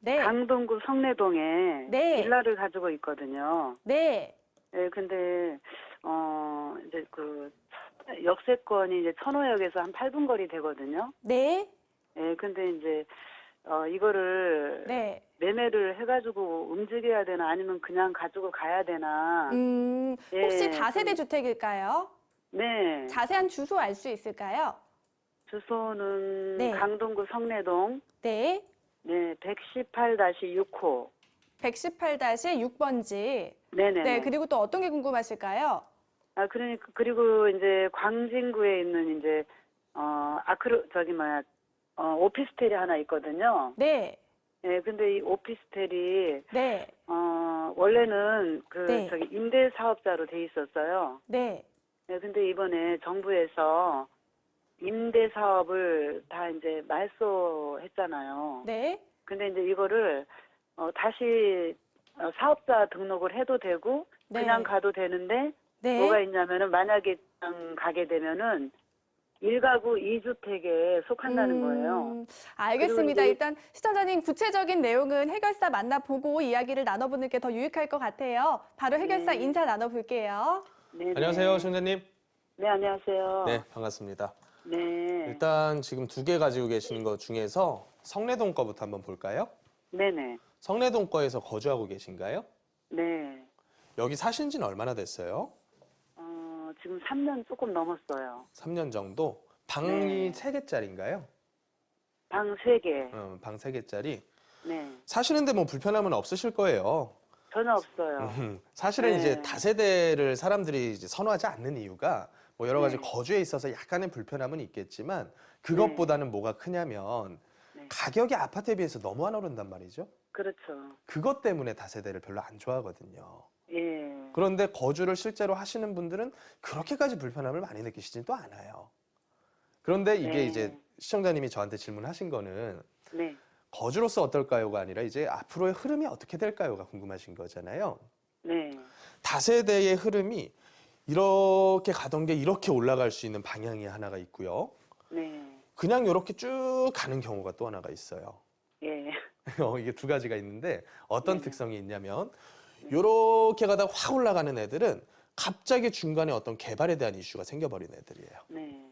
네. 강동구 성내동에 네. 빌라를 가지고 있거든요. 네. 예, 근데 어 이제 그 역세권이 이제 천호역에서 한 8분 거리 되거든요. 네. 예, 근데 이제 어 이거를 네. 매매를 해가지고 움직여야 되나 아니면 그냥 가지고 가야 되나? 음, 혹시 예, 다세대 좀- 주택일까요? 네. 자세한 주소 알 수 있을까요? 주소는 네. 강동구 성내동 네. 네 118-6호. 118-6번지. 네네. 네. 그리고 또 어떤 게 궁금하실까요? 아 그러니까 그리고 이제 광진구에 있는 이제 어 아크로 저기 뭐야 어 오피스텔이 하나 있거든요. 네. 예, 근데 이 오피스텔이 네. 어 원래는 그 네. 저기 임대 사업자로 돼 있었어요. 네. 예, 근데 이번에 정부에서 임대 사업을 다 이제 말소했잖아요. 네. 근데 이제 이거를 어 다시 어, 사업자 등록을 해도 되고 네. 그냥 가도 되는데 네. 뭐가 있냐면은 만약에 그냥 가게 되면은 1가구 2주택에 속한다는 거예요. 음, 알겠습니다. 그리고 이제- 일단 시청자님 구체적인 내용은 해결사 만나보고 이야기를 나눠보는 게 더 유익할 것 같아요. 바로 해결사 네. 인사 나눠볼게요. 네, 안녕하세요, 네. 시청자님. 네, 안녕하세요. 네, 반갑습니다. 네. 일단 지금 두 개 가지고 계시는 것 중에서 성내동 거부터 한번 볼까요? 네네. 성내동 거에서 거주하고 계신가요? 네. 여기 사신 지는 얼마나 됐어요? 어, 지금 3년 조금 넘었어요. 3년 정도. 방이 네. 세개짜리인가요 방 3개. 어, 방 세 개짜리 네. 사시는데 뭐 불편함은 없으실 거예요. 전혀 없어요. 음, 사실은 네. 이제 다세대를 사람들이 이제 선호하지 않는 이유가 뭐 여러 가지 네. 거주에 있어서 약간의 불편함은 있겠지만 그것보다는 뭐가 크냐면 네. 가격이 아파트에 비해서 너무 안 오른단 말이죠. 그렇죠. 그것 때문에 다세대를 별로 안 좋아하거든요. 예. 그런데 거주를 실제로 하시는 분들은 그렇게까지 불편함을 많이 느끼시진 또 않아요. 그런데 이게 네. 이제 시청자님이 저한테 질문하신 거는 네. 거주로서 어떨까요가 아니라 이제 앞으로의 흐름이 어떻게 될까요가 궁금하신 거잖아요. 네. 다세대의 흐름이 이렇게 가던 게 이렇게 올라갈 수 있는 방향이 하나가 있고요. 네. 그냥 이렇게 쭉 가는 경우가 또 하나가 있어요. 예. 어, 이게 두 가지가 있는데 어떤 네. 특성이 있냐면 이렇게 가다가 확 올라가는 애들은 갑자기 중간에 어떤 개발에 대한 이슈가 생겨버린 애들이에요. 네.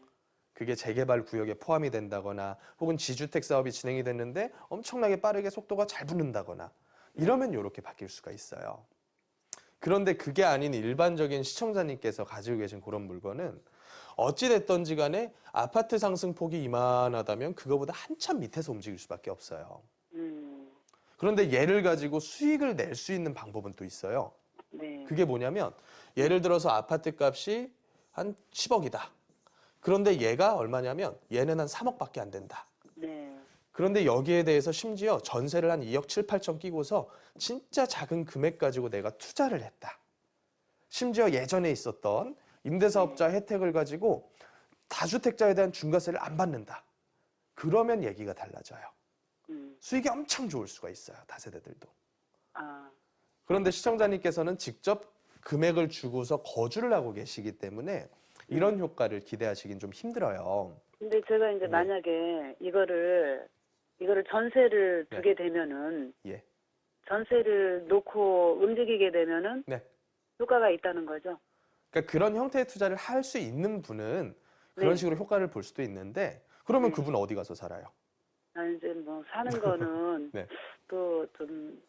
그게 재개발 구역에 포함이 된다거나 혹은 지주택 사업이 진행이 됐는데 엄청나게 빠르게 속도가 잘 붙는다거나 이러면 이렇게 바뀔 수가 있어요. 그런데 그게 아닌 일반적인 시청자님께서 가지고 계신 그런 물건은 어찌됐던지 간에 아파트 상승폭이 이만하다면 그거보다 한참 밑에서 움직일 수밖에 없어요. 음. 그런데 얘를 가지고 수익을 낼 수 있는 방법은 또 있어요. 네. 그게 뭐냐면 예를 들어서 아파트 값이 한 10억이다. 그런데 얘가 얼마냐면 얘는 한 3억밖에 안 된다. 네. 그런데 여기에 대해서 심지어 전세를 한 2억 7, 8천 끼고서 진짜 작은 금액 가지고 내가 투자를 했다. 심지어 예전에 있었던 임대사업자 혜택을 가지고 다주택자에 대한 중과세를 안 받는다. 그러면 얘기가 달라져요. 음. 수익이 엄청 좋을 수가 있어요. 다세대들도. 아. 그런데 시청자님께서는 직접 금액을 주고서 거주를 하고 계시기 때문에 이런 효과를 기대하시긴 좀 힘들어요. 근데 제가 이제 네. 만약에 이거를 이거를 전세를 네. 두게 되면은 예. 전세를 놓고 움직이게 되면은 네. 효과가 있다는 거죠. 그러니까 그런 형태의 투자를 할 수 있는 분은 그런 네. 식으로 효과를 볼 수도 있는데 그러면 네. 그분 어디 가서 살아요? 아 이제 뭐 사는 거는 네. 또좀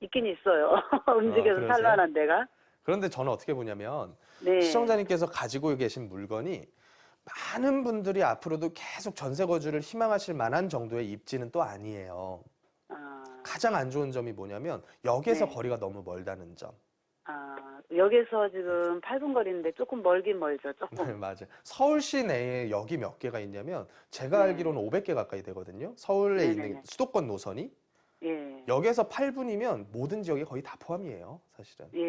있긴 있어요. 움직여서 그러세요? 살만한 데가. 그런데 저는 어떻게 보냐면 네. 시청자님께서 가지고 계신 물건이 많은 분들이 앞으로도 계속 전세 거주를 희망하실 만한 정도의 입지는 또 아니에요. 아, 가장 안 좋은 점이 뭐냐면 역에서 네. 거리가 너무 멀다는 점. 아, 여기서 지금 8분 거리인데 조금 멀긴 멀죠. 네, 조금. 맞아요. 서울시 내에 역이 몇 개가 있냐면 제가 네. 알기로는 500개 가까이 되거든요. 서울에 네네네. 있는 수도권 노선이 예. 역에서 8분이면 모든 지역이 거의 다 포함이에요, 사실은. 예.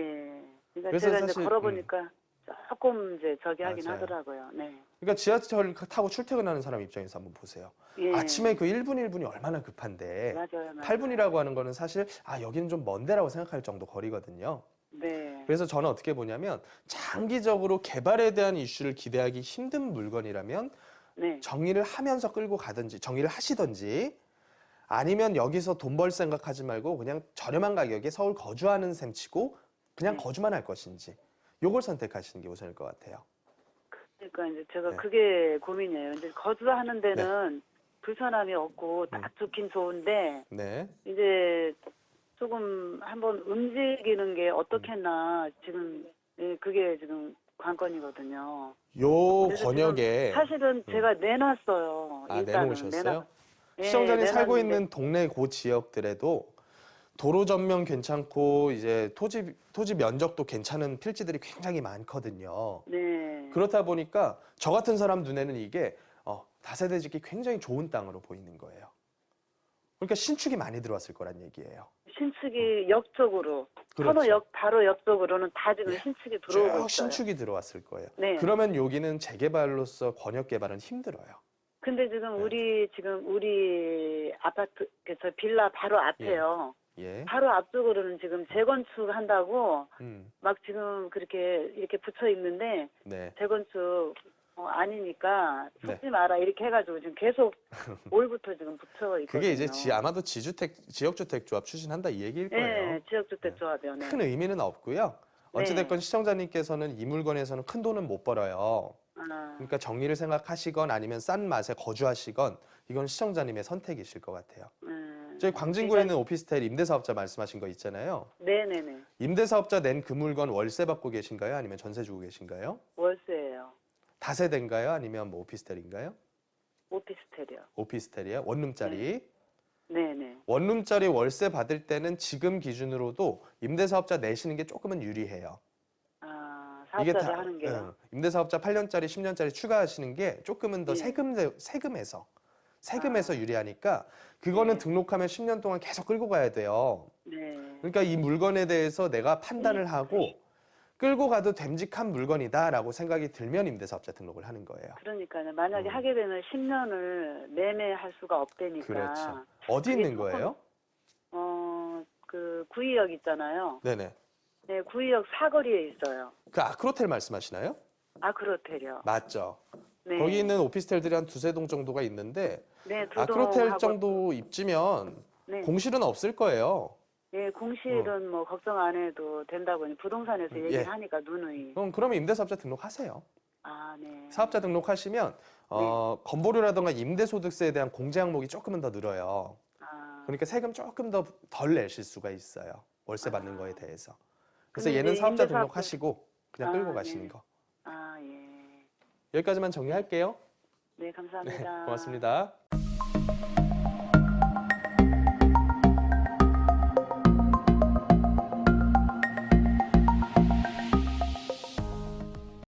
그러니까 그래서 제가 이제 사실, 음. 걸어보니까 조금 이제 저기 하긴 맞아요. 하더라고요. 네. 그러니까 지하철 타고 출퇴근하는 사람 입장에서 한번 보세요. 예. 아침에 그 1분 1분이 얼마나 급한데 맞아요. 맞아요. 8분이라고 하는 거는 사실 아 여기는 좀 먼데라고 생각할 정도 거리거든요. 네. 그래서 저는 어떻게 보냐면 장기적으로 개발에 대한 이슈를 기대하기 힘든 물건이라면 네. 정리를 하면서 끌고 가든지 정리를 하시든지 아니면 여기서 돈 벌 생각하지 말고 그냥 저렴한 가격에 서울 거주하는 셈 치고 그냥 네. 거주만 할 것인지 요걸 선택하시는 게 우선일 것 같아요. 그러니까 이제 제가 네. 그게 고민이에요. 이제 거주하는 데는 불편함이 없고 음. 딱 좋긴 좋은데 네. 이제 조금 한번 움직이는 게 어떻겠나 지금 예, 그게 지금 관건이거든요. 요 그래서 권역에 사실은 제가 내놨어요. 아, 일단은 내놓으셨어요? 내놔- 예, 시청자님 살고 내놨는데 있는 동네 그 지역들에도 도로 전면 괜찮고 이제 토지 토지 면적도 괜찮은 필지들이 굉장히 많거든요. 네. 그렇다 보니까 저 같은 사람 눈에는 이게 어, 다세대 짓기 굉장히 좋은 땅으로 보이는 거예요. 그러니까 신축이 많이 들어왔을 거란 얘기예요. 신축이 역 쪽으로 그렇죠. 선호역 바로 옆 쪽으로는 다 지금 예. 신축이 들어오고 있어요. 쭉 신축이 들어왔을 거예요. 네. 그러면 여기는 재개발로서 권역 개발은 힘들어요. 근데 지금 네. 우리 지금 우리 아파트 그저 빌라 바로 앞에요. 예. 바로 앞쪽으로는 지금 재건축 한다고 음. 막 지금 그렇게 이렇게 붙여 있는데 네. 재건축 어, 아니니까 네. 속지 마라 이렇게 해가지고 지금 계속 올부터 지금 붙여 있거든요. 그게 이제 지 아마도 지주택 지역주택 조합 추진한다 이 얘기일 거예요. 네, 지역주택 조합이요. 네. 큰 의미는 없고요. 어찌됐건 시청자님께서는 이 물건에서는 큰 돈은 못 벌어요. 아, 그러니까 정리를 생각하시건 아니면 싼 맛에 거주하시건 이건 시청자님의 선택이실 것 같아요. 음, 저희 광진구에 있는 오피스텔 임대사업자 말씀하신 거 있잖아요. 네네네 임대사업자 낸 그 물건 월세 받고 계신가요? 아니면 전세 주고 계신가요? 월세예요. 다세대인가요? 아니면 뭐 오피스텔인가요? 오피스텔이요. 오피스텔이에요. 원룸짜리. 네네. 원룸짜리 월세 받을 때는 지금 기준으로도 임대사업자 내시는 게 조금은 유리해요. 아 사업자를 하는 게요. 응. 임대사업자 8년짜리, 10년짜리 추가하시는 게 조금은 더 네. 세금 세금에서 세금에서 유리하니까 그거는 네. 등록하면 10년 동안 계속 끌고 가야 돼요. 네. 그러니까 이 물건에 대해서 내가 판단을 네. 하고 끌고 가도 됨직한 물건이다라고 생각이 들면 임대사업자 등록을 하는 거예요. 그러니까요. 만약에 음. 하게 되면 10년을 매매할 수가 없다니까. 그렇죠. 어디 그게 있는 조금- 거예요? 어, 그 구의역 있잖아요. 네네. 네, 구의역 사거리에 있어요. 그 아크로텔 말씀하시나요? 아크로텔이요. 맞죠. 네. 거기 있는 오피스텔들이 한 두세 동 정도가 있는데 네, 두 아크로텔 동하고- 정도 입지면 네. 공실은 없을 거예요. 네, 공실은 뭐 걱정 안 해도 된다고 이제 부동산에서 음, 얘기를 예. 하니까 누누이. 그럼 그러면 임대사업자 등록하세요. 아, 네. 사업자 등록하시면 어, 건보료라든가 임대소득세에 대한 공제 항목이 조금은 더 늘어요. 아, 그러니까 세금 조금 더 덜 내실 수가 있어요. 월세 받는 아. 거에 대해서. 그래서 근데 얘는 이제 사업자 임대사업자- 등록하시고 그냥 끌고 아, 가시는 네. 거. 여기까지만 정리할게요. 네, 네, 감사합니다. 고맙습니다.